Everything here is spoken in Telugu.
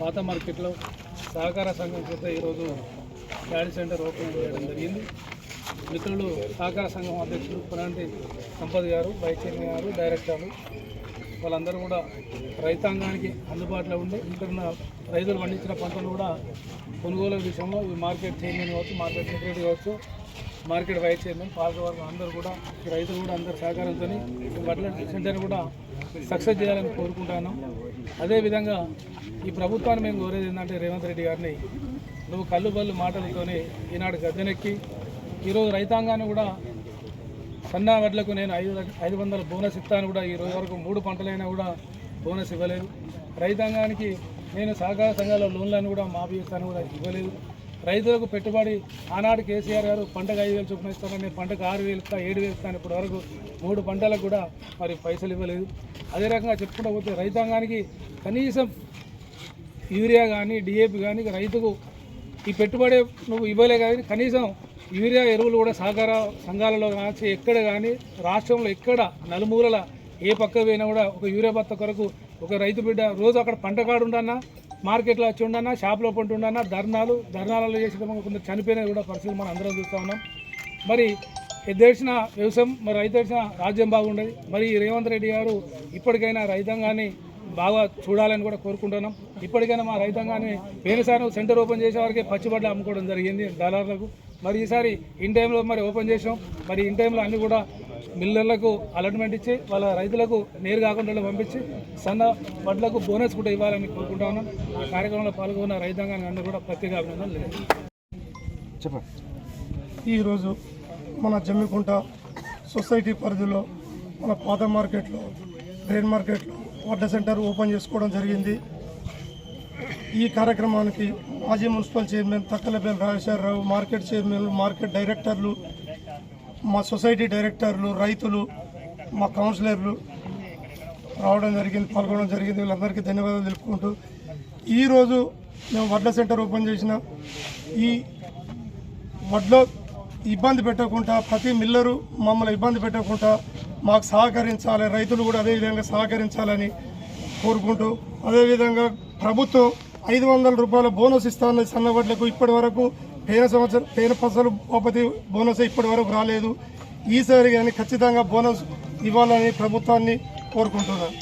పాత మార్కెట్లో సహకార సంఘం చేత ఈరోజు డాడీ సెంటర్ ఓపెన్ చేయడం జరిగింది. మిత్రులు సహకార సంఘం అధ్యక్షులు పునాంటి సంపద్ గారు వైస్ చైర్మన్ గారు డైరెక్టర్లు వాళ్ళందరూ కూడా రైతాంగానికి అందుబాటులో ఉండి ఇక్కడ రైతులు పండించిన పంటలు కూడా కొనుగోలు విషయంలో ఈ మార్కెట్ చైర్మన్ కావచ్చు మార్కెట్ సెక్రటరీ కావచ్చు మార్కెట్ వైస్ చైర్మన్ పాలకవర్గం అందరూ కూడా రైతులు కూడా అందరు సహకారంతో వడ్ల సెంటర్ కూడా సక్సెస్ చేయాలని కోరుకుంటాను అదేవిధంగా ఈ ప్రభుత్వాన్ని మేము కోరేది ఏంటంటే రేవంత్ రెడ్డి గారిని నువ్వు కళ్ళు బళ్ళు మాటలతోనే ఈనాడు గద్దెనెక్కి ఈరోజు రైతాంగాన్ని కూడా సన్నా వడ్లకు నేను ఐదు ఐదు వందల బోనస్ ఇస్తాను కూడా ఈ రోజు వరకు మూడు పంటలైనా కూడా బోనస్ ఇవ్వలేదు. రైతాంగానికి నేను సహకార సంఘాల లోన్లను కూడా మాఫీ ఇస్తాను కూడా ఇవ్వలేదు. రైతులకు పెట్టుబడి. ఆనాడు కేసీఆర్ గారు పంటకు ఐదు వేలు చొప్పున ఇస్తానని పంటకు ఆరు వేలు ఇస్తా ఏడు వేలు ఇస్తాను ఇప్పటి వరకు మూడు పంటలకు కూడా మరి పైసలు ఇవ్వలేదు. అదే రకంగా చెప్పుకుంటూ పోతే రైతాంగానికి కనీసం యూరియా కానీ డిఏపి కానీ రైతుకు ఈ పెట్టుబడి నువ్వు ఇవ్వలే కానీ కనీసం యూరియా ఎరువులు కూడా సహకార సంఘాలలో కానీ ఎక్కడ కానీ రాష్ట్రంలో ఎక్కడ నలుమూలల ఏ పక్క పోయినా కూడా ఒక యూరియా బత్త కొరకు ఒక రైతు బిడ్డ రోజు అక్కడ పంట కాడు ఉండన్నా మార్కెట్లో వచ్చి ఉండన్నా షాప్లో పంటి ఉండన్నా ధర్నాలు ధర్నాలలో చేసిన కొంత చనిపోయిన కూడా పరిస్థితులు మనం అందరం చూస్తూ ఉన్నాం. మరి ఎద్దేసిన వ్యవసాయం మరి రైతు వేసిన రాజ్యం బాగుండేది. మరి రేవంత్ రెడ్డి గారు ఇప్పటికైనా రైతాంగాన్ని బాగా చూడాలని కూడా కోరుకుంటున్నాం. ఇప్పటికైనా మా రైతాంగాన్ని పోయినసారి సెంటర్ ఓపెన్ చేసే వారికి పచ్చిబడ్డ అమ్ముకోవడం జరిగింది దళారులకు మరి ఈసారి ఇన్ టైంలో మరి ఓపెన్ చేసాం. మరి ఇన్ టైంలో అన్నీ కూడా మిల్లర్లకు అలాట్మెంట్ ఇచ్చి వాళ్ళ రైతులకు నేరు కాకుండా పంపించి సన్న వడ్లకు బోనస్ కూడా ఇవ్వాలని కోరుకుంటా ఉన్నాం. ఈ కార్యక్రమంలో పాల్గొన్న రైతాంగానికి అందరూ కూడా ప్రత్యేక అభినందనలు లేదు ఈరోజు మన జమ్మికుంట సొసైటీ పరిధిలో మన పాత మార్కెట్లో గ్రెయిన్ మార్కెట్లో వడ్డ సెంటర్ ఓపెన్ చేసుకోవడం జరిగింది. ఈ కార్యక్రమానికి మాజీ municipal chairman Takkalapalli Rajasekhararao market చైర్మన్లు మార్కెట్ డైరెక్టర్లు మా సొసైటీ డైరెక్టర్లు రైతులు మా కౌన్సిలర్లు రావడం జరిగింది పాల్గొనడం జరిగింది. వీళ్ళందరికీ ధన్యవాదాలు తెలుపుకుంటూ ఈరోజు మేము వడ్ల సెంటర్ ఓపెన్ చేసిన ఈ వడ్లో ఇబ్బంది పెట్టకుండా ప్రతి మిల్లరు మమ్మల్ని ఇబ్బంది పెట్టకుండా మాకు సహకరించాలి రైతులు కూడా అదేవిధంగా సహకరించాలని కోరుకుంటూ అదేవిధంగా ప్రభుత్వం ఐదు వందల రూపాయల బోనస్ ఇస్తాను సన్న వడ్లకు ఇప్పటి వరకు పేన సంవత్సరం పేన ఫసలు బాపతి బోనస్ ఇప్పటి వరకు రాలేదు. ఈసారి కానీ ఖచ్చితంగా బోనస్ ఇవ్వాలని ప్రభుత్వాన్ని కోరుకుంటున్నాను.